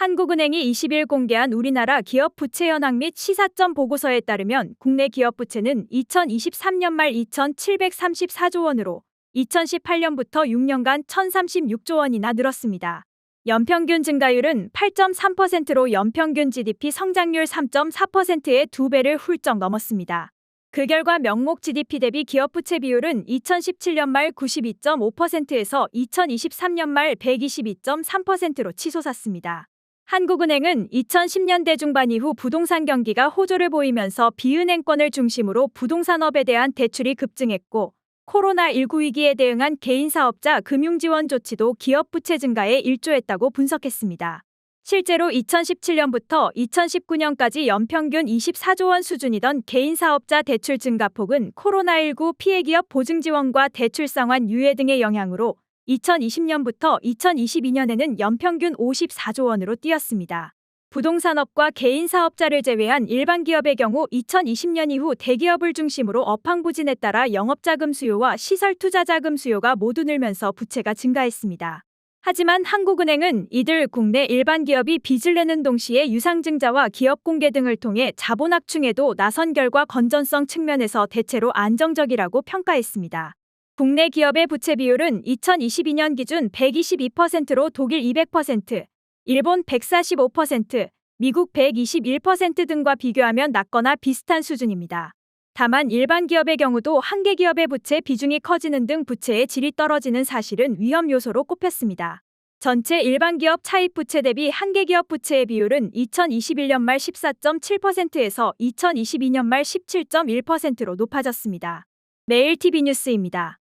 한국은행이 20일 공개한 우리나라 기업 부채 현황 및 시사점 보고서에 따르면 국내 기업 부채는 2023년 말 2,734조 원으로 2018년부터 6년간 1,036조 원이나 늘었습니다. 연평균 증가율은 8.3%로 연평균 GDP 성장률 3.4%의 두 배를 훌쩍 넘었습니다. 그 결과 명목 GDP 대비 기업 부채 비율은 2017년 말 92.5%에서 2023년 말 122.3%로 치솟았습니다. 한국은행은 2010년대 중반 이후 부동산 경기가 호조를 보이면서 비은행권을 중심으로 부동산업에 대한 대출이 급증했고 코로나19 위기에 대응한 개인 사업자 금융 지원 조치도 기업 부채 증가에 일조했다고 분석했습니다. 실제로 2017년부터 2019년까지 연평균 24조 원 수준이던 개인 사업자 대출 증가폭은 코로나19 피해 기업 보증 지원과 대출 상환 유예 등의 영향으로 2020년부터 2022년에는 연평균 54조 원으로 뛰었습니다. 부동산업과 개인 사업자를 제외한 일반 기업의 경우 2020년 이후 대기업을 중심으로 업황 부진에 따라 영업자금 수요와 시설 투자 자금 수요가 모두 늘면서 부채가 증가했습니다. 하지만 한국은행은 이들 국내 일반 기업이 빚을 내는 동시에 유상증자와 기업 공개 등을 통해 자본 확충에도 나선 결과 건전성 측면에서 대체로 안정적이라고 평가했습니다. 국내 기업의 부채 비율은 2022년 기준 122%로 독일 200%, 일본 145%, 미국 121% 등과 비교하면 낮거나 비슷한 수준입니다. 다만 일반 기업의 경우도 한계 기업의 부채 비중이 커지는 등 부채의 질이 떨어지는 사실은 위험 요소로 꼽혔습니다. 전체 일반 기업 차입 부채 대비 한계 기업 부채의 비율은 2021년 말 14.7%에서 2022년 말 17.1%로 높아졌습니다. 매일 TV 뉴스입니다.